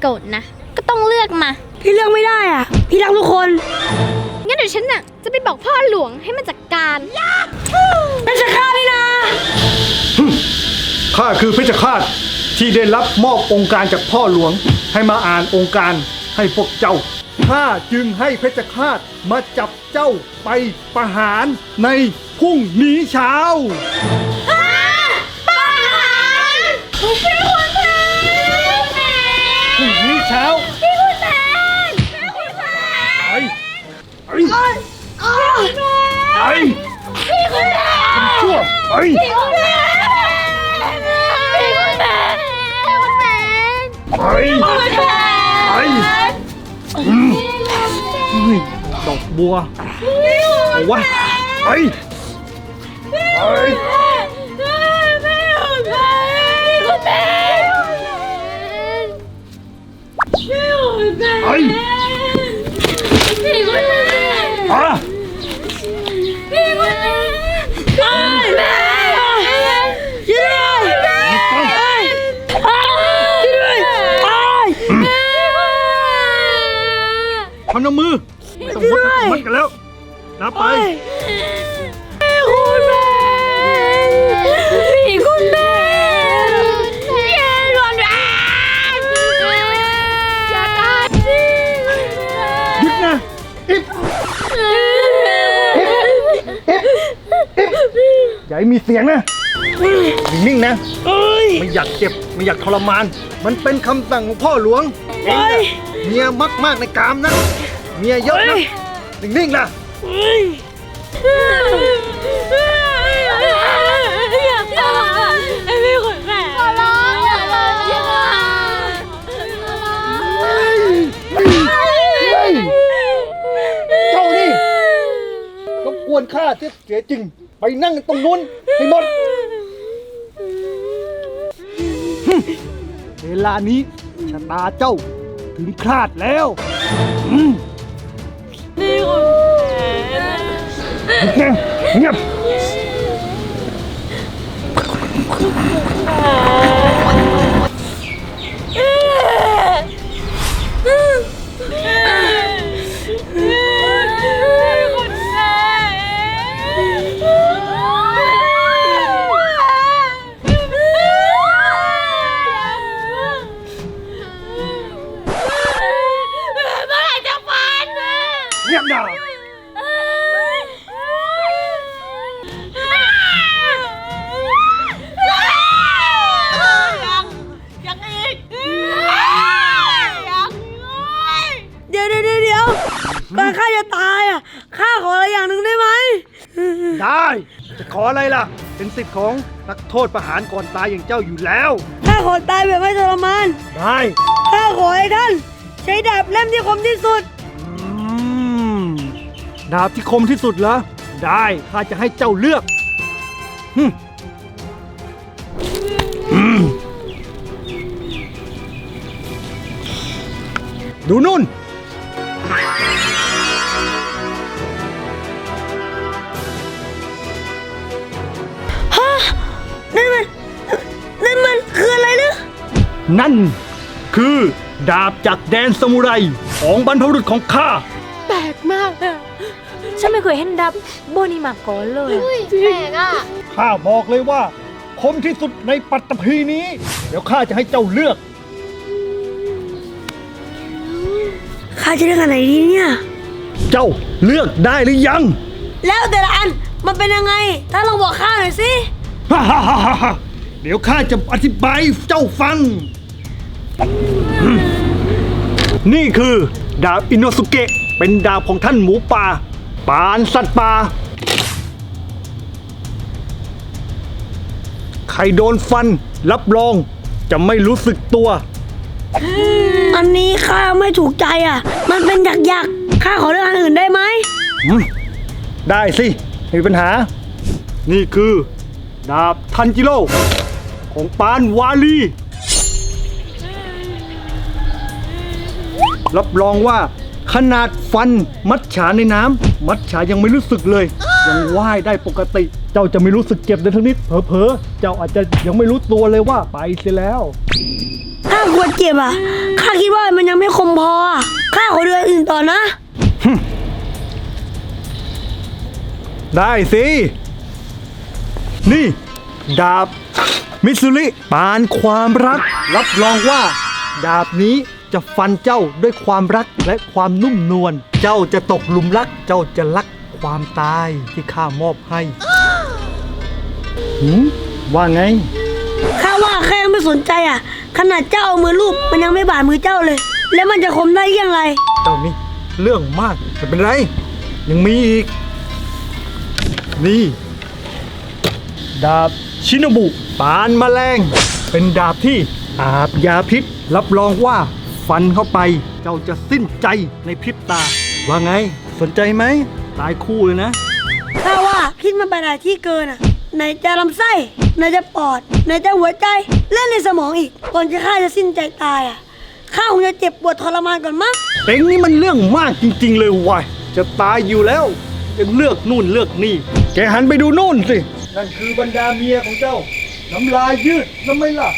หายโกรธนะ ก็ต้องเลือกมา พี่เลือกไม่ได้อะ พี่รักทุกคนงั้นเดี๋ยวฉันน่ะจะไปบอกพ่อหลวงให้มันจัดการเป็นจะฆ่านี่นะข้าคือเพชฌฆาตที่ได้รับมอบองค์การจากพ่อหลวง ให้มาอ่านองค์การให้พวกเจ้าข้าจึงให้เพชฌฆาตมาจับเจ้าไปประหารในพรุ่งนี้เช้าพี่คุณแผนพรุ่งนี้ เช้าพี่คุณแผนพี่คุณแผนไปไปไปพี่คุณแผนชั่วไปพี่คุณแผนพี่คุณแผนพี่คุณแผนไปพี่คุณแผนไปอืมเฮ้ยดอกบัวเอาวะไป ทำน้ำมือไม่ต้องมดไม่ต้องมดกันแล้วนับไปพี่คุณแม่พี่รวนแรงอย่าตายพี่หยุดนะอิบอย่าให้มีเสียงนะ นิ่งๆนะไม่อยากเจ็บ ไม่อยากทรมาน มันเป็นคำสั่งของพ่อหลวงเองนะเมียมากมากๆในกามนะ เมียเยอะนะ นิ่งๆนะ อย่าตายพี่คุณแม่ขอร้องอย่าเลยอย่าเจ้านี่รบกวนข้าเสียเสียจริง ไปนั่งตรงนู้นให้หมด เวลานี้ชะตาเจ้าถึงคลาดแล้วอืมเงียบเเป็นสิทธิ์ของนักโทษประหารก่อนตายอย่างเจ้าอยู่แล้ว ข้าขอตายแบบไม่ทรมาน ได้ข้าขอให้ท่าน ใช้ดาบเล่มที่คมที่สุดอืมดาบที่คมที่สุดเหรอ ได้ข้าจะให้เจ้าเลือกฮึ่มอืมดูนู่นนั่น นั่น คือดาบจากแดนสมุไรของบรรพบุรุษของข้า แปลกมากอะฉันไม่เคยเห็นดับโบนี่มาก่อนเลยอะอุ้ยแปลกอะ ข้าบอกเลยว่า คมที่สุดในปัตตภีนี้ เดี๋ยวข้าจะให้เจ้าเลือก ข้าจะเลือกอันไหนดีเนี่ย เจ้าเลือกได้หรือยัง แล้วแต่ละอันมันเป็นยังไง ถ้าลองบอกข้าหน่อยสิ ฮ่าฮ่าฮ่าฮ่าฮ่าเดี๋ยวข้าจะอธิบายให้เจ้าฟัง นี่คือดาบอินโนสุเกะ เป็นดาบของท่านหมูป่า ปานสัตว์ป่า ใครโดนฟันรับรองจะไม่รู้สึกตัว อันนี้ข้าไม่ถูกใจอะ มันเป็นหยักหยักๆข้าขอเลือกอันอื่นได้ไหมอืมได้สิไม่มีปัญหา นี่คือ ดาบทันจิโร่ของปานวาลี รับรองว่าขนาดฟันมัดฉาในน้ำมัดฉายังไม่รู้สึกเลย ยังว่ายได้ปกติ เจ้าจะไม่รู้สึกเจ็บเลยทั้งนิดเผลอๆเจ้าอาจจะยังไม่รู้ตัวเลยว่าไปเสียแล้ว ถ้าากลัวเจ็บอะ ข้าคิดว่ามันยังไม่คมพออะข้าขอเดือนอื่นต่อนะ ได้สิ นี่ ดาบ มิตซุริปานความรัก รับรองว่า ดาบนี้ จะฟันเจ้าด้วยความรักและความนุ่มนวล เจ้าจะตกหลุมรัก เจ้าจะรักความตายที่ข้ามอบให้หืมว่าไง ข้าว่าข้ายังไม่สนใจอะ ขนาดเจ้าเอามือลูบมันยังไม่บาดมือเจ้าเลย แล้วมันจะคมได้ยังไง เจ้านี่เรื่องมากไม่เป็นไร ยังมีอีก นี่ ดาบชินบุปานแมลง เป็นดาบที่อาบยาพิษ รับรองว่า ฟันเข้าไป เจ้าจะสิ้นใจในพริบตา ว่าไง สนใจไหม ตายคู่เลยนะข้าว่าพิษมันไปหลายที่เกินอะไหนจะลำไส้ไหนจะปอดไหนจะหัวใจและในสมองอีก ก่อนที่ข้าจะสิ้นใจตายอะข้าคงจะเจ็บปวดทรมานก่อนมั้งเอ็งนี่มันเรื่องมากจริง ๆ เลยวายจะตายอยู่แล้วยังเลือกนู่นเลือกนี่ แกหันไปดูนู่นสิ นั่นคือบรรดาเมียของเจ้า น้ำลายยืดทำไมล่ะ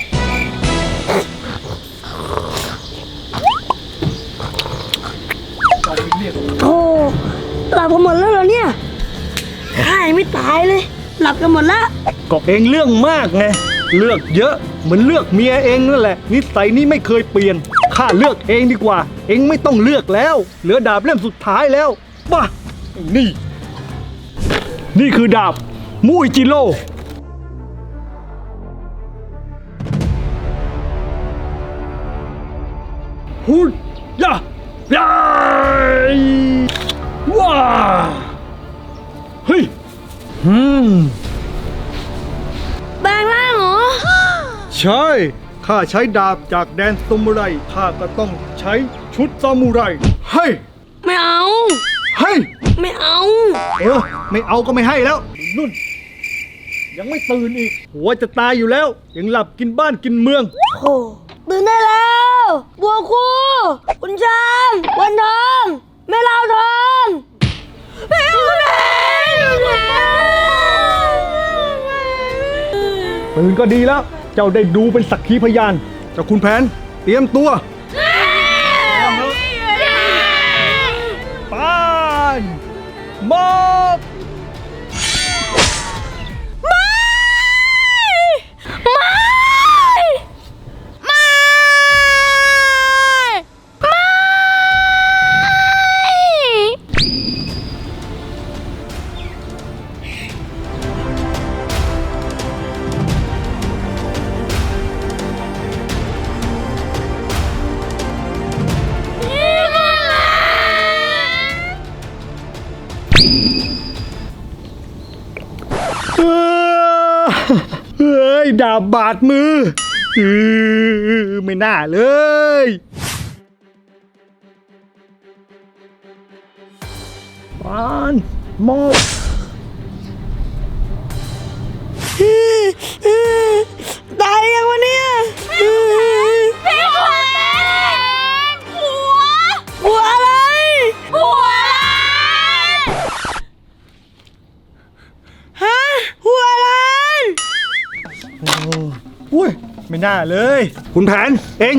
โธ่หลับกันหมดแล้วเหรอเนี่ยข้ายังไม่ตายเลย หลับกันหมดแล้ว ก็เองเรื่องมากไง เลือกเยอะเหมือนเลือกเมียเองนั่นแหละ นิสัยนี้ไม่เคยเปลี่ยน ข้าเลือกเองดีกว่า เองไม่ต้องเลือกแล้ว เหลือดาบเล่มสุดท้ายแล้วป่ะนี่ นี่คือดาบมุยจิโร่หุดยะยา อืมแปลงร่างเหรอ ใช่ ข้าใช้ดาบจากแดนซามูไร ข้าก็ต้องใช้ชุดซามูไรให้ไม่เอาให้ไม่เอา เออ ไม่เอาก็ไม่ให้แล้ว นุ่น ยังไม่ตื่นอีก หัวจะตายอยู่แล้ว ยังหลับกินบ้านกินเมือง โอ้ตื่นได้แล้ว บัวคู่คุณช้างวันทอง แม่ลาวทองพี่คุณแม่ ตื่นก็ดีแล้ว เจ้าได้ดูเป็นสักขีพยาน เจ้าคุณแผน เตรียมตัว ปานมอบ ดาบบาดมือเออไม่น่าเลยปานมอบตายยังวะเนี่ย ไม่น่าเลยคุณแผนเอง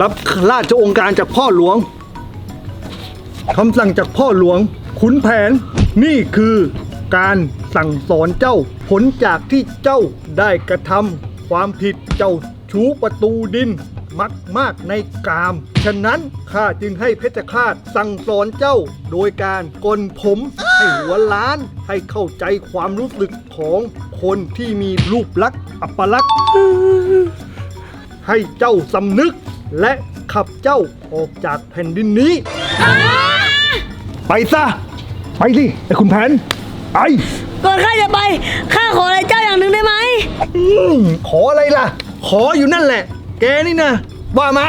รับราชองค์การจากพ่อหลวงคำสั่งจากพ่อหลวง ขุนแผนนี่คือการสั่งสอนเจ้า ผลจากที่เจ้าได้กระทำความผิดเจ้าชูประตูดิน มักมากในกาม ฉะนั้นข้าจึงให้เพชฌฆาตสั่งสอนเจ้า โดยการกลผมให้หัวล้านให้เข้าใจความรู้สึกของคนที่มีรูปลักษณ์อัปลักษณ์ให้เจ้าสำนึก และขับเจ้าออกจากแผ่นดินนี้ ไปซะ ไปสิไอ้คุณแผน ไป ก่อนข้าจะไป ข้าขออะไรเจ้าอย่างหนึ่งได้ไหม อืมขออะไรล่ะ ขออยู่นั่นแหละ แกนี่นะ ว่ามา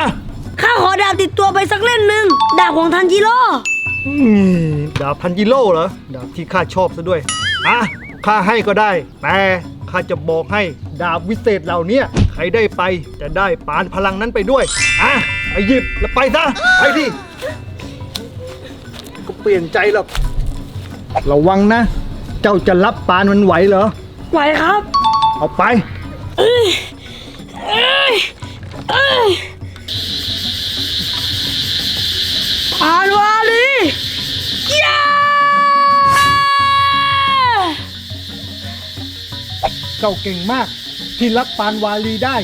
ข้าขอดาบติดตัวไปสักเล่มหนึ่งดาบของทันจิโร่ อืมดาบพันกิโลเหรอ ดาบที่ข้าชอบซะด้วย อะ ข้าให้ก็ได้ แต่ข้าจะบอกให้ ดาบวิเศษเหล่านี้ใครได้ไปจะได้ปานพลังนั้นไปด้วย อะไปหยิบแล้วไปซะไปดิก็เปลี่ยนใจหรอกระวังนะ เจ้าจะรับปานมันไหวเหรอ ไหวครับ เอาไปเอ้ยเอ้ยเอ้ยปานวาลีย้าเจ้าเก่งมาก ที่รับปานวาลีได้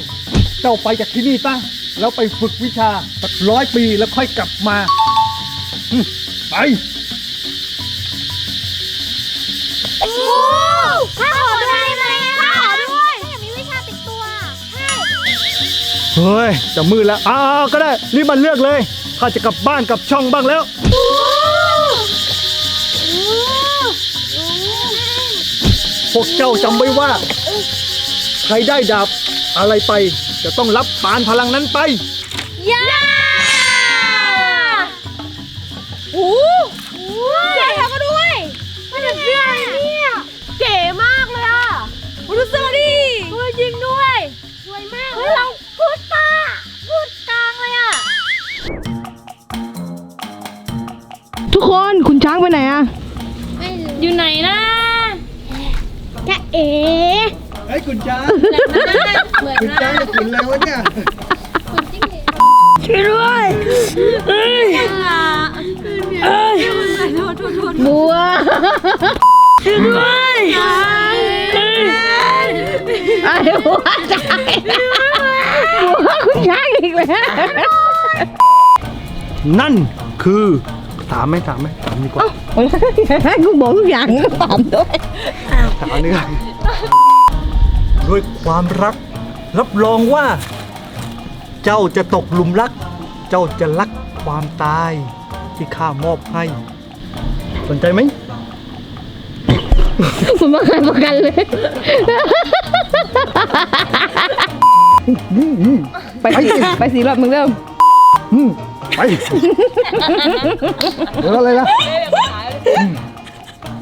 เจ้าไปจากที่นี่ซะแล้วไปฝึกวิชาสักร้อยปีแล้วค่อยกลับมาอืมไป โอ้ข้าขอด้วยไหมข้าขอด้วยอยากมีวิชาติดตัว ใช่ เฮ้ย จะมืดแล้วอ้าวก็ได้ รีบมาเลือกเลยข้าจะกลับบ้านกลับช่องบ้างแล้ว โอ้โพวกเจ้าจำไว้ว่า ใครได้ดาบอะไรไป จะต้องรับปานพลังนั้นไป ย่าโอ้โหเจ๋งแล้วก็ด้วยมันเป็นเสื้ออะไรเนี่ย เก๋มากเลยอะดูเสื้อดิเออจริงด้วย สวยมากเฮ้ยเราพูดตาพูดกลางเลยอะ ทุกคนคุณช้างไปไหนอะอยู่ไหนนะจะเอ๋ ไอ้คุณจ้าคุณจ้าจะกินอะไรวะเนี่ยช่วยด้วยเอ้ยเอ้ยบัวช่วยด้วยเอ้ยไอ้บัวตายบัวคุณช้างอีกแล้วนั่นคือถามไหมถามไหมถามดีกว่ากูบอกทุกอย่างก็ตอบด้วยถามนี่ไง ด้วยความรัก รับรองว่า เจ้าจะตกหลุมรัก เจ้าจะรักความตายที่ข้ามอบให้ สนใจไหมคุณมาขายประกันเลย ไปสิไปสีรอบมึงเริ่มอืมไปเดี๋ยวอะไรนะอืม